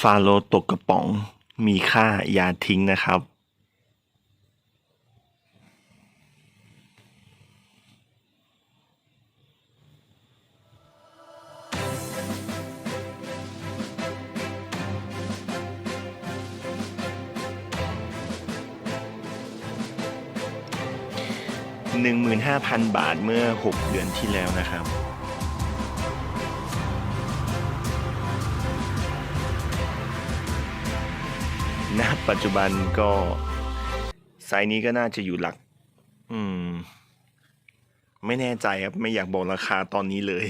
ฟาโลตกกระป๋องมีค่าอย่าทิ้งนะครับ 15,000 บาทเมื่อ 6 เดือนที่แล้วนะครับ ณปัจจุบันก็ไซส์นี้ก็น่าจะอยู่หลัก อืม ไม่แน่ใจครับ ไม่อยากบอกราคาตอนนี้เลย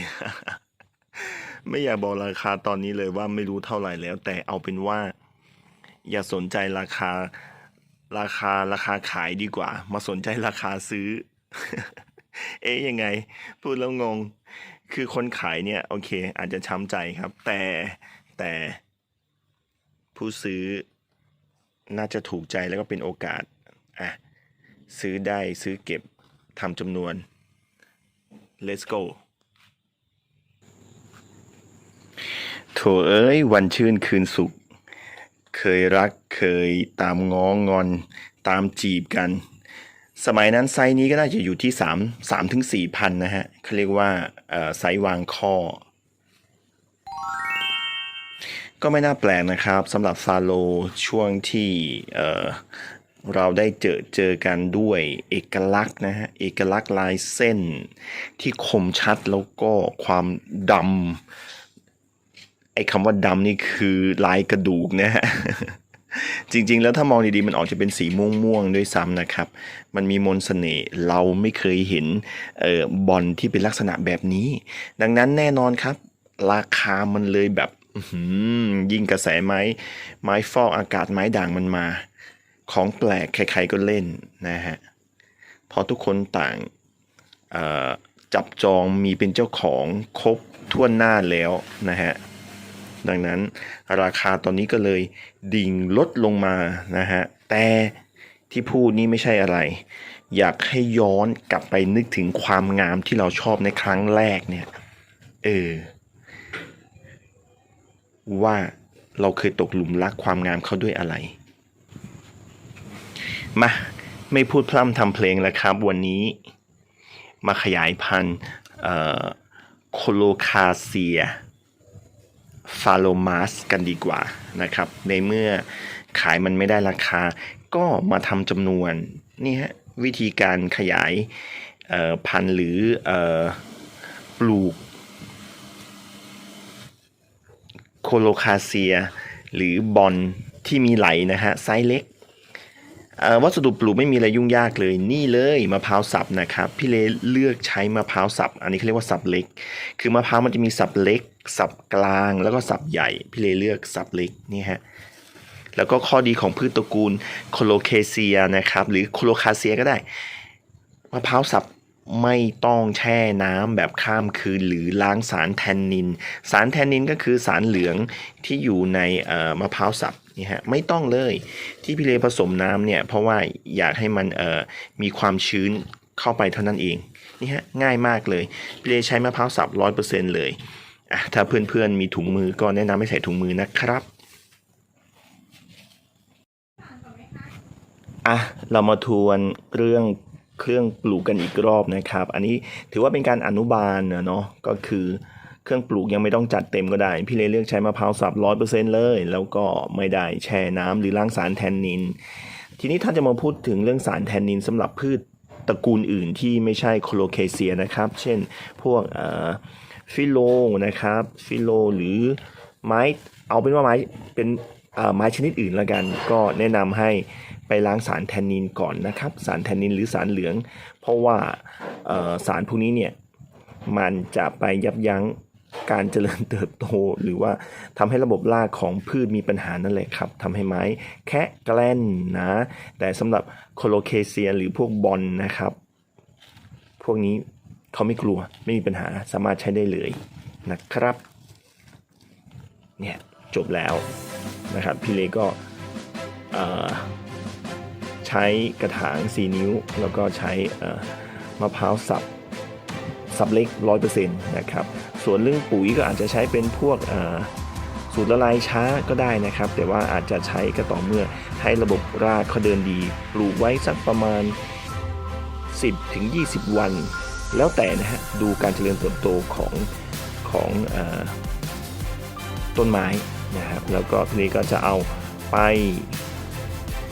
ไม่อยากบอกราคาตอนนี้เลยว่าไม่รู้เท่าไหร่แล้ว แต่เอาเป็นว่า อย่าสนใจราคา ราคาราคาขายดีกว่า มาสนใจราคาซื้อ เอ๊ยยังไง พูดแล้วงง คือคนขายเนี่ย โอเค อาจจะช้ำใจครับ แต่แต่ผู้ซื้อ น่าจะถูกใจแล้วก็เป็นโอกาสอะซื้อได้ซื้อเก็บทำจำนวน let's go โถเอ้ย วันชื่นคืนสุข เคยรักเคยตามง้องอน ตามจีบกัน สมัยนั้นไซส์นี้ก็น่าจะอยู่ที่ 3 3ถึง4พันนะฮะเขาเรียกว่าไซส์วางข้อ ก็ไม่น่าแปลกนะครับสำหรับฟาโลช่วงที่เออเราได้เจอเจอกันด้วยเอกลักษณ์นะฮะเอกลักษณ์ลายเส้นที่คมชัดแล้วก็ความดำไอ้คำว่าดำนี่คือลายกระดูกนะฮะจริงๆ แล้วถ้ามองดีๆ มันออกจะเป็นสีม่วงๆ ด้วยซ้ำนะครับ มันมีมนต์เสน่ห์เราไม่เคยเห็นออบอลที่เป็นลักษณะแบบนี้ ดังนั้นแน่นอนครับ ราคามันเลยแบบ ยิ่งกระแสไม้ ไม้ฟอกอากาศไม้ด่างมันมา ของแปลกใครๆก็เล่นนะฮะพอทุกคนต่างจับจองมีเป็นเจ้าของครบทั่วหน้าแล้วนะฮะดังนั้นราคาตอนนี้ก็เลยดิ่งลดลงมานะฮะแต่ที่พูดนี่ไม่ใช่อะไร อยากให้ย้อนกลับไปนึกถึงความงามที่เราชอบในครั้งแรกเนี่ย เออ ว่าเราเคยตกหลุมรักความงามเขาด้วยอะไร มาไม่พูดพร่ำทำเพลงแล้วครับ วันนี้มาขยายพันธุ์โคโลคาเซียฟาโลมาสกันดีกว่านะครับ ในเมื่อขายมันไม่ได้ราคา ก็มาทำจำนวนนี่ฮะวิธีการขยายพันธุ์หรืออปลูก โคโลคาเซีย หรือบอลที่มีไหลนะฮะไซส์เล็กวัสดุปลูกไม่มีอะไรยุ่งยากเลยนี่เลยมะพร้าวสับนะครับพี่เลเลือกใช้มะพร้าวสับ อันนี้เขาเรียกว่าสับเล็ก คือมะพร้าวมันจะมีสับเล็ก สับกลางแล้วก็สับใหญ่ พี่เลเลือกสับเล็กนี่ฮะแล้วก็ข้อดีของพืชตระกูลโคโลเคเซียนะครับหรือโคโลคาเซียก็ได้มะพร้าวสับ ไม่ต้องแช่น้ำแบบข้ามคืนหรือล้างสารแทนนิน สารแทนนินก็คือสารเหลืองที่อยู่ในมะพร้าวสับนี่ฮะไม่ต้องเลยที่พี่เลผสมน้ำเนี่ยเพราะว่าอยากให้มันมีความชื้นเข้าไปเท่านั้นเองนี่ฮะง่ายมากเลยพี่เลใช้มะพร้าวสับร้อยเปอร์เซ็นต์เลยถ้าเพื่อนๆมีถุงมือก็แนะนำให้ใส่ถุงมือนะครับอะเรามาทวนเรื่อง เครื่องปลูกกันอีกรอบนะครับ อันนี้ถือว่าเป็นการอนุบาลนะเนาะก็คือเครื่องปลูกยังไม่ต้องจัดเต็มก็ได้ พี่เลยเลือกใช้มะพร้าวสับร้อยเปอร์เซ็นต์เลย แล้วก็ไม่ได้แช่น้ำหรือล้างสารแทนนิน ทีนี้ถ้าจะมาพูดถึงเรื่องสารแทนนินสำหรับพืชตระกูลอื่นที่ไม่ใช่โคโลเคเซียนะครับ เช่นพวกฟิโลนะครับฟิโลหรือไม้เอาเป็นว่าไม้เป็นไม้ชนิดอื่นละกัน ก็แนะนำให้ ไปล้างสารแทนนินก่อนนะครับ สารแทนนินหรือสารเหลือง เพราะว่าสารพวกนี้เนี่ยมันจะไปยับยั้งการเจริญเติบโต หรือว่าทำให้ระบบรากของพืชมีปัญหานั่นแหละครับทำให้ไม้แคะแกล้นนะ แต่สำหรับโคโลเคเซียหรือพวกบอลนะครับ พวกนี้เขาไม่กลัวไม่มีปัญหาสามารถใช้ได้เลยนะครับเนี่ยจบแล้วนะครับพี่เลก็ ใช้กระถาง 4 นิ้ว แล้วก็ใช้มะพร้าวสับสับเล็ก 100%นะครับ ส่วนเรื่องปุ๋ยก็อาจจะใช้เป็นพวกสูตรละลายช้าก็ได้นะครับ แต่ว่าอาจจะใช้ก็ต่อเมื่อให้ระบบรากเขาเดินดี ปลูกไว้สักประมาณ 10ถึง20 วัน แล้วแต่นะฮะ ดูการเจริญเติบโตของของอต้นไม้นะครับ แล้วก็ทีนี้ก็จะเอาไป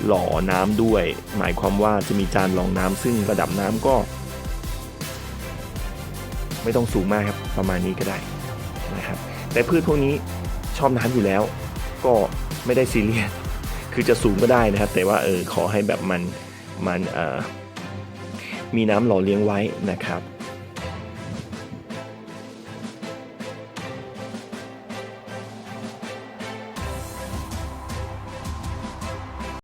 หล่อน้ำด้วย หมายความว่าจะมีจานรองน้ำซึ่งระดับน้ำก็ ไม่ต้องสูงมากครับประมาณนี้ก็ได้นะครับแต่พืชพวกนี้ชอบน้ำอยู่แล้ว ก็ไม่ได้ซีเรียสคือจะสูงก็ได้นะครับ แต่ว่าเออขอให้แบบมันมันเอ่อมีน้ำหล่อเลี้ยงไว้นะครับ